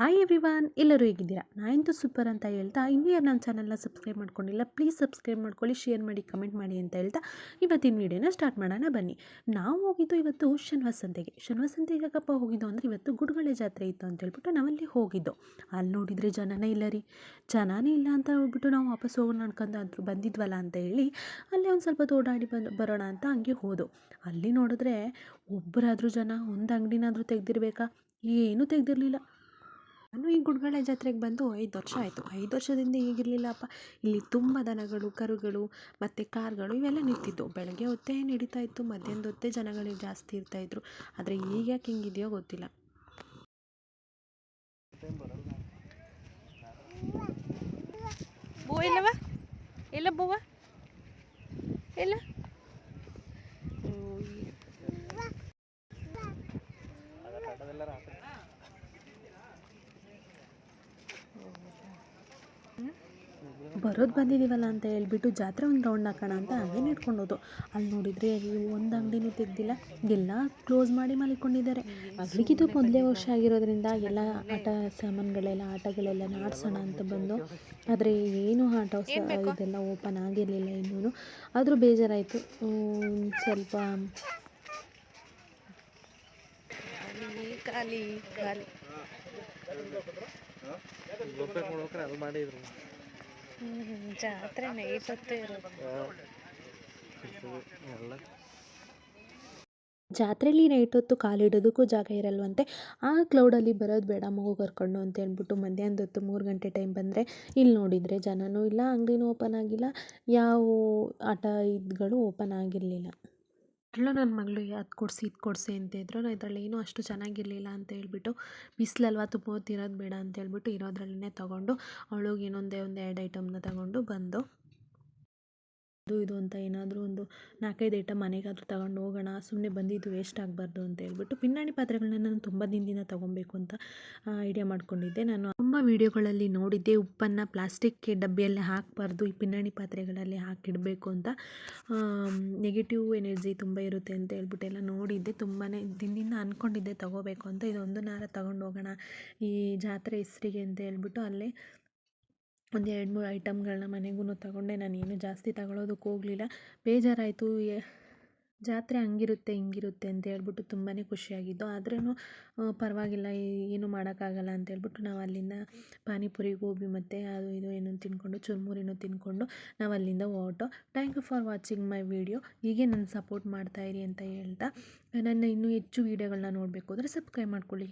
Hi everyone ಎಲ್ಲರೂ ಹೇಗಿದ್ದೀರಾ? ನಾನಂತೂ ಸೂಪರ್ ಅಂತ ಹೇಳ್ತಾ, ಇನ್ನೂ ಯಾರು ನನ್ನ ಚಾನಲ್ನ ಸಬ್ಸ್ಕ್ರೈಬ್ ಮಾಡ್ಕೊಂಡಿಲ್ಲ ಪ್ಲೀಸ್ ಸಬ್ಸ್ಕ್ರೈಬ್ ಮಾಡ್ಕೊಳ್ಳಿ ಶೇರ್ ಮಾಡಿ ಕಮೆಂಟ್ ಮಾಡಿ ಅಂತ ಹೇಳ್ತಾ, ಇವತ್ತಿನ ವೀಡಿಯೋನ ಸ್ಟಾರ್ಟ್ ಮಾಡೋಣ ಬನ್ನಿ. ನಾವು ಹೋಗಿದ್ದು ಇವತ್ತು ಶನಿವಾರ ಸಂತೆಗೆ ಶನಿವಾರ ಯಾಕಪ್ಪ ಹೋಗಿದ್ದು ಅಂದರೆ ಇವತ್ತು ಗುಡ್ಗಳೆ ಜಾತ್ರೆ ಇತ್ತು ಅಂತ ಹೇಳ್ಬಿಟ್ಟು ನಾವಲ್ಲಿ ಹೋಗಿದ್ದು. ಅಲ್ಲಿ ನೋಡಿದರೆ ಜನನೇ ಇಲ್ಲ ರೀ. ಜನನೇ ಇಲ್ಲ ಅಂತ ಹೋಗ್ಬಿಟ್ಟು ನಾವು ವಾಪಸ್ ಹೋಗೋಣ ಅನ್ಕೊಂಡು ಅದ್ರ ಬಂದಿದ್ವಲ್ಲ ಅಂತ ಹೇಳಿ, ಅಲ್ಲೇ ಒಂದು ಸ್ವಲ್ಪ ಓಡಾಡಿ ಬಂದು, ಬರೋಣ ಅಂತ ಹಂಗೆ ಹೋದು. ಅಲ್ಲಿ ನೋಡಿದ್ರೆ ಒಬ್ಬರಾದರೂ ಜನ, ಒಂದು ಅಂಗಡಿನಾದರೂ ತೆಗೆದಿರ್ಬೇಕಾ? ಏನೂ ತೆಗ್ದಿರಲಿಲ್ಲ. ನಾನು ಈ ಗುಡ್ಗಳ ಜಾತ್ರೆಗೆ ಬಂದು ಐದು ವರ್ಷ ಆಯಿತು. ಐದು ವರ್ಷದಿಂದ ಹೀಗಿರಲಿಲ್ಲಪ್ಪ. ಇಲ್ಲಿ ತುಂಬ ದನಗಳು ಕರುಗಳು ಮತ್ತು ಕಾರ್ಗಳು ಇವೆಲ್ಲ ನಿಂತಿದ್ದವು ಬೆಳಗ್ಗೆ ಹೊತ್ತೇ ನಡೀತಾ ಇತ್ತು. ಮಧ್ಯಾಹ್ನದ ಹೊತ್ತೇ ಜನಗಳು ಜಾಸ್ತಿ ಇರ್ತಾಯಿದ್ರು ಆದರೆ ಈಗ ಯಾಕೆ ಹಿಂಗಿದೆಯೋ ಗೊತ್ತಿಲ್ಲ. ಬೂವ ಇಲ್ಲವ? ಇಲ್ಲ ಬೂವ? ಇಲ್ಲ? ಬರೋದು ಬಂದಿದ್ದೀವಲ್ಲ ಅಂತ ಹೇಳ್ಬಿಟ್ಟು ಜಾತ್ರೆ ಒಂದು ರೌಂಡ್ ಹಾಕೋಣ ಅಂತ ಹಂಗೆ ನಡ್ಕೊಂಡು ಹೋದು ಅಲ್ಲಿ ನೋಡಿದರೆ ಒಂದು ಅಂಗಡಿನೂ ತೆಗ್ದಿಲ್ಲ. ಎಲ್ಲ ಕ್ಲೋಸ್ ಮಾಡಿ ಮಲ್ಕೊಂಡಿದ್ದಾರೆ. ಅಗ್ಲಿಗಿದು ಮೊದಲೇ ವರ್ಷ ಆಗಿರೋದ್ರಿಂದ ಎಲ್ಲ ಆಟ ಸಾಮಾನುಗಳೆಲ್ಲ ಆಟಗಳೆಲ್ಲ ಆಡ್ಸೋಣ ಅಂತ ಬಂದು ಆದರೆ ಏನು ಆಟ ಇದೆಲ್ಲ ಓಪನ್ ಆಗಿರಲಿಲ್ಲ ಇನ್ನೂ ಆದರೂ ಬೇಜಾರಾಯಿತು. ಸ್ವಲ್ಪ ಖಾಲಿ ಖಾಲಿ. ಜಾತ್ರೆ ನೈಟ್ ಹೊತ್ತೇ ಇರೋದು. ಜಾತ್ರೆಯಲ್ಲಿ ನೈಟ್ ಹೊತ್ತು ಕಾಲಿಡೋದಕ್ಕೂ ಜಾಗ ಇರಲ್ವಂತೆ. ಆ ಕ್ಲೌಡಲ್ಲಿ ಬರೋದು ಬೇಡ ಮಗು ಕರ್ಕೊಂಡು ಅಂತ ಹೇಳ್ಬಿಟ್ಟು ಮಧ್ಯಾಹ್ನದ ಹೊತ್ತು ಮೂರು ಗಂಟೆ ಟೈಮ್ ಬಂದರೆ ಇಲ್ಲಿ ನೋಡಿದರೆ ಜನನೂ ಇಲ್ಲ ಅಂಗಡಿನೂ ಓಪನ್ ಆಗಿಲ್ಲ ಯಾವ ಆಟ ಇದ್ಗಳು ಓಪನ್ ಆಗಿರಲಿಲ್ಲ. ಅಲ್ಲೂ ನನ್ನ ಮಗಳು, ಅದು ಕೊಡಿಸಿ, ಇದು ಕೊಡಿಸಿ ಅಂತ ನಾನು ಇದರಲ್ಲಿ ಏನೂ ಅಷ್ಟು ಚೆನ್ನಾಗಿರಲಿಲ್ಲ ಅಂತ ಹೇಳ್ಬಿಟ್ಟು, ಬಿಸಿಲಲ್ವ ತುಪ್ಪ ಹೊತ್ತು ಬೇಡ ಅಂತ ಹೇಳ್ಬಿಟ್ಟು ಇರೋದ್ರಲ್ಲೇ ತೊಗೊಂಡು, ಅವಳಿಗೆ ಇನ್ನೊಂದೇ ಒಂದು ಎರಡು ಐಟಮ್ನ ತೊಗೊಂಡು ಬಂದು ಅದು ಇದು ಅಂತ ಏನಾದರೂ ಒಂದು ನಾಲ್ಕೈದು ಐಟಮ್ ಮನೆಗಾದರೂ ತಗೊಂಡು ಹೋಗೋಣ ಸುಮ್ಮನೆ ಬಂದಿದ್ದು ವೇಸ್ಟ್ ಆಗಬಾರ್ದು ಅಂತ ಹೇಳ್ಬಿಟ್ಟು ಪಿನ್ನಾಣಿ ಪಾತ್ರೆಗಳನ್ನ ನಾನು ತುಂಬ ದಿನದಿಂದ ತೊಗೊಬೇಕು ಅಂತ ಐಡಿಯಾ ಮಾಡ್ಕೊಂಡಿದ್ದೆ. ನಾನು ತುಂಬ ವೀಡಿಯೋಗಳಲ್ಲಿ ನೋಡಿದ್ದೆ. ಉಪ್ಪನ್ನು ಪ್ಲಾಸ್ಟಿಕ್ ಡಬ್ಬಿಯಲ್ಲಿ ಹಾಕಬಾರ್ದು, ಈ ಪಿನ್ನಾಣಿ ಪಾತ್ರೆಗಳಲ್ಲಿ ಹಾಕಿಡಬೇಕು ಅಂತ. ನೆಗೆಟಿವ್ ಎನರ್ಜಿ ತುಂಬ ಇರುತ್ತೆ ಅಂತ ಹೇಳ್ಬಿಟ್ಟು ಎಲ್ಲ ನೋಡಿದ್ದೆ. ತುಂಬಾ ದಿನದಿಂದ ಅಂದ್ಕೊಂಡಿದ್ದೆ ತೊಗೋಬೇಕು ಅಂತ. ಇದೊಂದು ನಾರ ತಗೊಂಡು ಹೋಗೋಣ, ಈ ಜಾತ್ರೆ ಹೆಸರಿಗೆ ಅಂತ ಹೇಳ್ಬಿಟ್ಟು ಅಲ್ಲೇ ಒಂದು ಎರಡು ಮೂರು ಐಟಮ್ಗಳನ್ನ ಮನೆಗೂ ತಗೊಂಡೆ. ನಾನೇನು ಜಾಸ್ತಿ ತಗೊಳ್ಳೋದಕ್ಕೆ ಹೋಗಲಿಲ್ಲ. ಬೇಜಾರಾಯಿತು. ಜಾತ್ರೆ ಹಂಗಿರುತ್ತೆ, ಹಿಂಗಿರುತ್ತೆ ಅಂತ ಹೇಳ್ಬಿಟ್ಟು ತುಂಬಾ ಖುಷಿಯಾಗಿದ್ದು. ಆದ್ರೂ ಪರವಾಗಿಲ್ಲ ಏನು ಮಾಡೋಕ್ಕಾಗಲ್ಲ ಅಂತ ಹೇಳ್ಬಿಟ್ಟು ನಾವು ಅಲ್ಲಿಂದ ಪಾನಿಪುರಿ, ಗೋಬಿ ಮತ್ತು ಅದು ಇದು ಏನೋ ತಿನ್ಕೊಂಡು ಚುರುಮುರಿನೂ ತಿಂದ್ಕೊಂಡು ನಾವು ಅಲ್ಲಿಂದ ಹೊರಟು. Thank you for watching my video. ಹೀಗೆ ನನ್ನ ಸಪೋರ್ಟ್ ಮಾಡ್ತಾಯಿರಿ ಅಂತ ಹೇಳ್ತಾ. ನನ್ನ ಇನ್ನೂ ಹೆಚ್ಚು ವೀಡಿಯೋಗಳನ್ನ ನೋಡಬೇಕು ಅಂದರೆ ಸಬ್ಸ್ಕ್ರೈಬ್ ಮಾಡ್ಕೊಳ್ಳಿ.